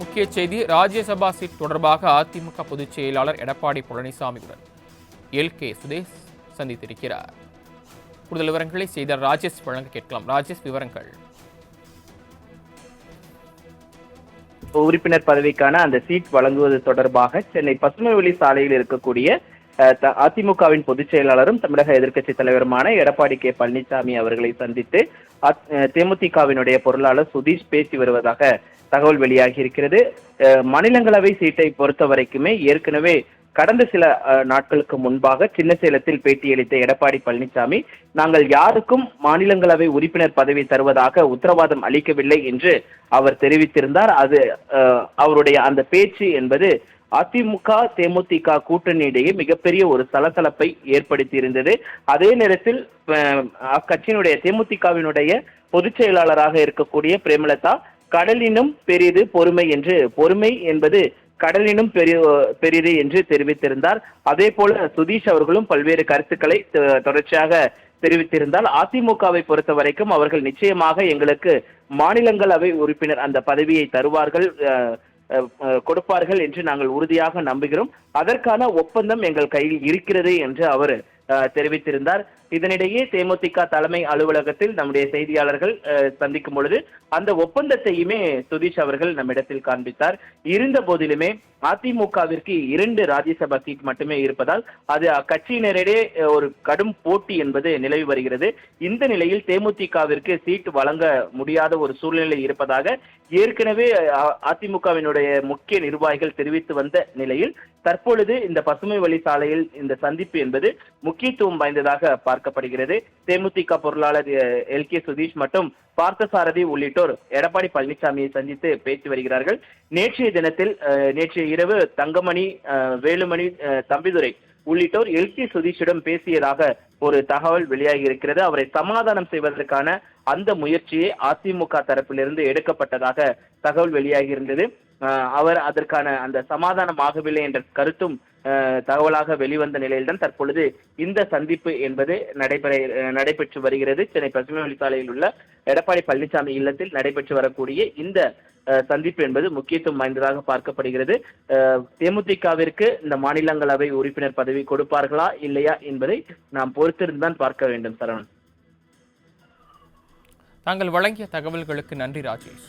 முக்கிய செய்தி ராஜ்யசபா சீட் தொடர்பாக அதிமுக பொதுச் செயலாளர் எடப்பாடி பழனிசாமியுடன் எல். கே. சுதேஷ் சந்தித்திருக்கிறார். கூடுதல் விவரங்களை செய்தார் ராஜேஷ் வழங்க கேட்கலாம். ராஜேஷ் விவரங்கள். உறுப்பினர் பதவிக்கான அந்த சீட் வழங்குவது தொடர்பாக சென்னை பசுமைவெளி சாலையில் இருக்கக்கூடிய அஹ், த- அதிமுகவின் பொதுச் செயலாளரும் தமிழக எதிர்க்கட்சி தலைவருமான எடப்பாடி கே. பழனிசாமி அவர்களை சந்தித்து அத்- தேமுதிகவினுடைய பொருளாளர் சுதீஷ் பேசி வருவதாக தகவல் வெளியாகி இருக்கிறது. மாநிலங்களவை சீட்டை பொறுத்த வரைக்குமே ஏற்கனவே கடந்த சில நாட்களுக்கு முன்பாக சின்ன சேலத்தில் பேட்டியளித்த எடப்பாடி பழனிசாமி நாங்கள் யாருக்கும் மாநிலங்களவை உறுப்பினர் பதவி தருவதாக உத்தரவாதம் அளிக்கவில்லை என்று அவர் தெரிவித்திருந்தார். அது அவருடைய அந்த பேச்சு என்பது அதிமுக தேமுதிக கூட்டணியிடையே மிகப்பெரிய ஒரு சலசலப்பை ஏற்படுத்தி இருந்தது அதே நேரத்தில் அக்கட்சியினுடைய தேமுதிகவினுடைய பொதுச் செயலாளராக இருக்கக்கூடிய பிரேமலதா கடலினும் பெரிது பொறுமை என்று. பொறுமை என்பது கடலினும் பெரிய பெரிது என்று தெரிவித்திருந்தார். அதே போல சுதீஷ் அவர்களும் பல்வேறு கருத்துக்களை தொடர்ச்சியாக தெரிவித்திருந்தால் அதிமுகவை பொறுத்த வரைக்கும் அவர்கள் நிச்சயமாக எங்களுக்கு மாநிலங்களவை உறுப்பினர் அந்த பதவியை தருவார்கள் கொடுப்பார்கள் என்று நாங்கள் உறுதியாக நம்புகிறோம். அதற்கான ஒப்பந்தம் எங்கள் கையில் இருக்கிறது என்று அவர் தெரிவித்திருந்தார். இதனிடையே தேமுதிக தலைமை அலுவலகத்தில் நம்முடைய செய்தியாளர்கள் சந்திக்கும் பொழுது அந்த ஒப்பந்தத்தையுமே சுதீஷ் அவர்கள் நம்மிடத்தில் காண்பித்தார். இருந்த போதிலுமே அதிமுகவிற்கு இரண்டு ராஜ்யசபா சீட் மட்டுமே இருப்பதால் அது அக்கட்சியினரிடையே ஒரு கடும் போட்டி என்பது நிலவி வருகிறது. இந்த நிலையில் தேமுதிகவிற்கு சீட் வழங்க முடியாத ஒரு சூழ்நிலை இருப்பதாக ஏற்கனவே அதிமுகவினுடைய முக்கிய நிர்வாகிகள் தெரிவித்து வந்த நிலையில் தற்பொழுது இந்த பசுமை வழி சாலையில் இந்த சந்திப்பு என்பது முக்கியத்துவம் வாய்ந்ததாக பார்க்கப்படுகிறது. தேமுதிக பொருளாளர் எல். கே. சுதீஷ் மற்றும் பார்த்தசாரதி உள்ளிட்டோர் எடப்பாடி பழனிசாமியை சந்தித்து பேசி வருகிறார்கள். நேற்றைய தினத்தில் நேற்றைய இரவு தங்கமணி வேலுமணி தம்பிதுரை உள்ளிட்டோர் எல். கே. சுதீஷிடம் பேசியதாக ஒரு தகவல் வெளியாகி இருக்கிறது. அவரை சமாதானம் செய்வதற்கான அந்த முயற்சியை அதிமுக தரப்பிலிருந்து எடுக்கப்பட்டதாக தகவல் வெளியாகி இருந்தது. அவர் அதற்கான அந்த சமாதானம் ஆகவில்லை என்ற கருத்தும் தகவலாக வெளிவந்த நிலையில்தான் தற்பொழுது இந்த சந்திப்பு என்பது நடைபெற நடைபெற்று வருகிறது. சென்னை பசுமை வழிச்சாலையில் உள்ள எடப்பாடி பழனிசாமி இல்லத்தில் நடைபெற்று வரக்கூடிய இந்த சந்திப்பு என்பது முக்கியத்துவம் வாய்ந்ததாக பார்க்கப்படுகிறது. தேமுதிகவிற்கு இந்த மாநிலங்களவை உறுப்பினர் பதவி கொடுப்பார்களா இல்லையா என்பதை நாம் பொறுத்திருந்துதான் பார்க்க வேண்டும் சரவணன். தாங்கள் வழங்கிய தகவல்களுக்கு நன்றி ராஜேஷ்.